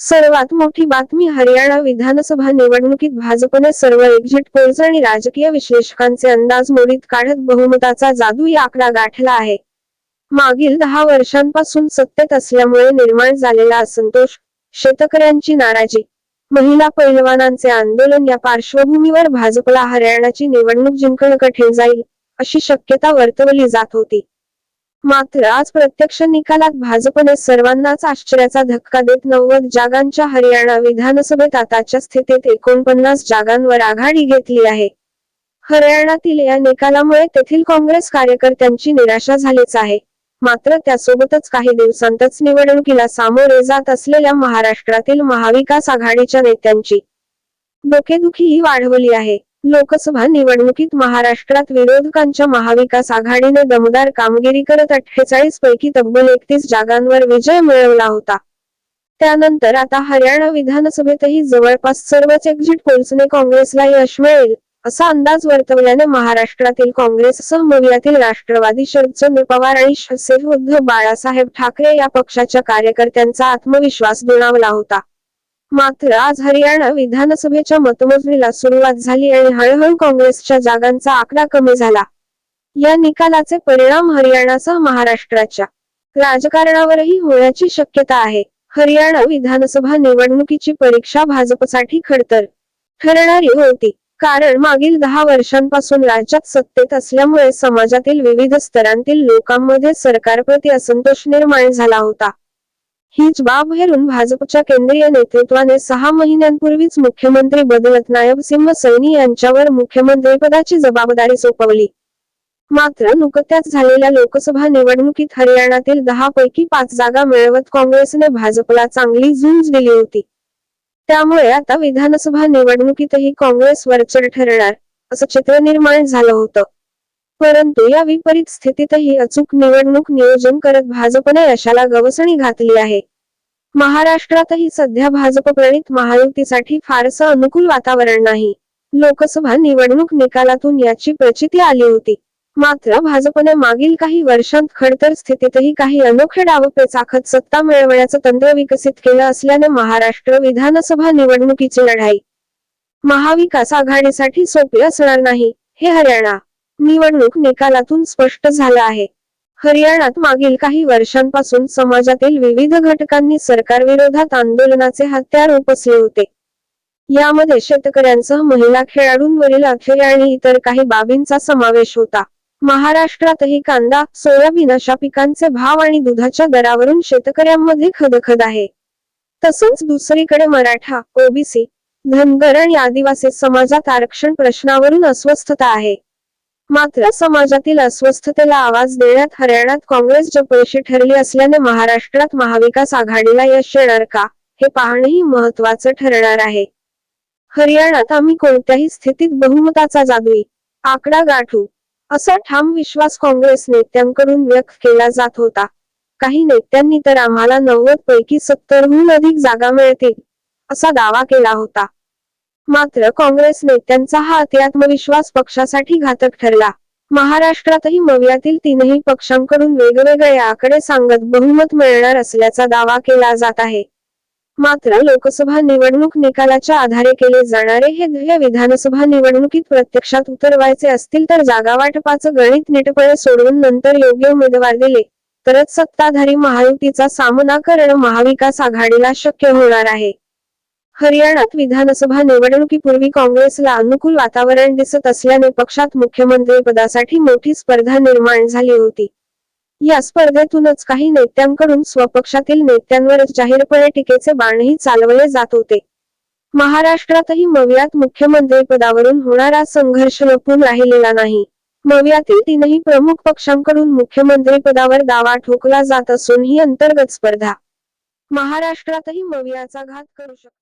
सर्वात मोठी बातमी हरियाणा विधानसभा निवडणुकीत भाजपने सर्व एक्झिट पोल्स आणि राजकीय विश्लेषकांचे अंदाज मोडीत काढत बहुमताचा जादुई आकडा गाठला आहे. मागील दहा वर्षांपासून सत्तेत असल्यामुळे निर्माण झालेला असंतोष शेतकऱ्यांची नाराजी महिला पैलवानांचे आंदोलन या पार्श्वभूमीवर भाजपला हरियाणाची निवडणूक जिंकणं कठीण जाईल अशी शक्यता वर्तवली जात होती. मात्र आज प्रत्यक्ष निकालात भाजपने सर्वांनाच आश्चर्याचा धक्का देत नव्वद जागांच्या हरियाणा विधानसभेत आताच्या स्थितीत एकोणपन्नास जागांवर आघाडी घेतली आहे. हरियाणातील या निकालामुळे तेथील काँग्रेस कार्यकर्त्यांची निराशा झालीच आहे. मात्र त्यासोबतच काही दिवसांतच निवडणुकीला सामोरे जात असलेल्या महाराष्ट्रातील महाविकास आघाडीच्या नेत्यांची डोकेदुखीही वाढवली आहे. लोकसभा निवडणुकीत महाराष्ट्रात विरोधकांच्या महाविकास आघाडीने दमदार कामगिरी करत अठ्ठेचाळीस पैकी तब्बल एकतीस जागांवर विजय मिळवला होता. त्यानंतर आता हरियाणा विधानसभेतही जवळपास सर्वच एक्झिट पोल्सने काँग्रेसला यश मिळेल असा अंदाज वर्तवल्याने महाराष्ट्रातील काँग्रेससह मवियातील राष्ट्रवादी शरदचंद्र पवार आणि शिवसेना उद्धव बाळासाहेब ठाकरे या पक्षाच्या कार्यकर्त्यांचा आत्मविश्वास दुणावला होता. मात्र आज हरियाणा विधानसभेच्या मतमोजणीला सुरुवात झाली आणि हळूहळू काँग्रेसच्या जागांचा आकडा कमी झाला. या निकालाचे परिणाम हरियाणासह महाराष्ट्राच्या राजकारणावरही होण्याची शक्यता आहे. हरियाणा विधानसभा निवडणुकीची परीक्षा भाजपसाठी खडतर ठरणारी होती. कारण मागील दहा वर्षांपासून राज्यात सत्तेत असल्यामुळे समाजातील विविध स्तरांतील लोकांमध्ये सरकारप्रती असंतोष निर्माण झाला होता. हीच बाब हेरून भाजपच्या केंद्रीय नेतृत्वाने सहा महिन्यांपूर्वीच मुख्यमंत्री बदलत नायब सिंह सैनी यांच्यावर मुख्यमंत्रीपदाची जबाबदारी सोपवली. मात्र नुकत्याच झालेल्या लोकसभा निवडणुकीत हरियाणातील दहा पैकी पाच जागा मिळवत काँग्रेसने भाजपला चांगली झुंज दिली होती. त्यामुळे आता विधानसभा निवडणुकीतही काँग्रेस वरचढ ठरणार असं चित्र निर्माण झालं होतं. परंतु या विपरीत स्थितीतही अचूक निवडणूक नियोजन करत भाजपने यशाला गवसणी घातली आहे. महाराष्ट्रातही सध्या भाजप प्रणित महायुतीसाठी फारसं अनुकूल वातावरण नाही. लोकसभा निवडणूक निकालातून याची प्रचिती आली होती. मात्र भाजपने मागील काही वर्षांत खडतर स्थितीतही काही अनोखे डावपे चाखत सत्ता मिळवण्याचं तंत्र विकसित केलं असल्याने महाराष्ट्र विधानसभा निवडणुकीची लढाई. महाविकास आघाडीसाठी सोपी असणार नाही हे हरियाणा. निवडणूक निकालातून स्पष्ट झालं आहे. हरियाणात मागील काही वर्षांपासून समाजातील विविध घटकांनी सरकारविरोधात आंदोलनाचे हत्यार उपसले होते. यामध्ये शेतकऱ्यांसह महिला खेळाडूंवरील अखेर आणि इतर काही बाबींचा समावेश होता. महाराष्ट्रातही कांदा सोयाबीन अशा पिकांचे भाव आणि दुधाच्या दरावरून शेतकऱ्यांमध्ये खदखद आहे. तसंच दुसरीकडे मराठा ओबीसी धनगर आणि आदिवासी समाजात आरक्षण प्रश्नावरून अस्वस्थता आहे. मात्र समाजातील अस्वस्थतेला आवाज देण्यात हरियाणात काँग्रेस जपयशी ठरली असल्याने महाराष्ट्रात महाविकास आघाडीला यश येणार का हे पाहणंही महत्वाचं ठरणार आहे. हरियाणात आम्ही कोणत्याही स्थितीत बहुमताचा जादुई आकडा गाठू असा ठाम विश्वास काँग्रेस नेत्यांकडून व्यक्त केला जात होता. काही नेत्यांनी तर आम्हाला नव्वद पैकी सत्तरहून अधिक जागा मिळतील असा दावा केला होता. मात्र काँग्रेस नेत्यांचा हा अतिआत्मविश्वास पक्षासाठी घातक ठरला. महाराष्ट्रातही मव्यातील तीनही पक्षांकडून वेगवेगळे आकडे सांगत बहुमत मिळणार असल्याचा दावा केला जात आहे. मात्र लोकसभा निवडणूक निकालाच्या आधारे केले जाणारे हे ध्येय विधानसभा निवडणुकीत प्रत्यक्षात उतरवायचे असतील तर जागा वाटपाचं गणित नीटपणे सोडवून नंतर योग्य उमेदवार दिले तरच सत्ताधारी महायुतीचा सामना करणं महाविकास आघाडीला शक्य होणार आहे. हरियाणात विधानसभा निवडणुकीपूर्वी काँग्रेसला अनुकूल वातावरण दिसत असल्याने पक्षात मुख्यमंत्री पदासाठी मोठी स्पर्धा निर्माण झाली होती. या स्पर्धेतूनच काही नेत्यांकडून स्वपक्षातील नेत्यांवरच जाहीरपणे टीकेचे बाणही चालवले जात होते. महाराष्ट्रातही मवियात मुख्यमंत्री पदावरून होणारा संघर्ष लपून राहिलेला नाही. मवियातील तीनही प्रमुख पक्षांकडून मुख्यमंत्री पदावर दावा ठोकला जात असून ही अंतर्गत स्पर्धा. महाराष्ट्रातही मवियाचा घात करू शकतो.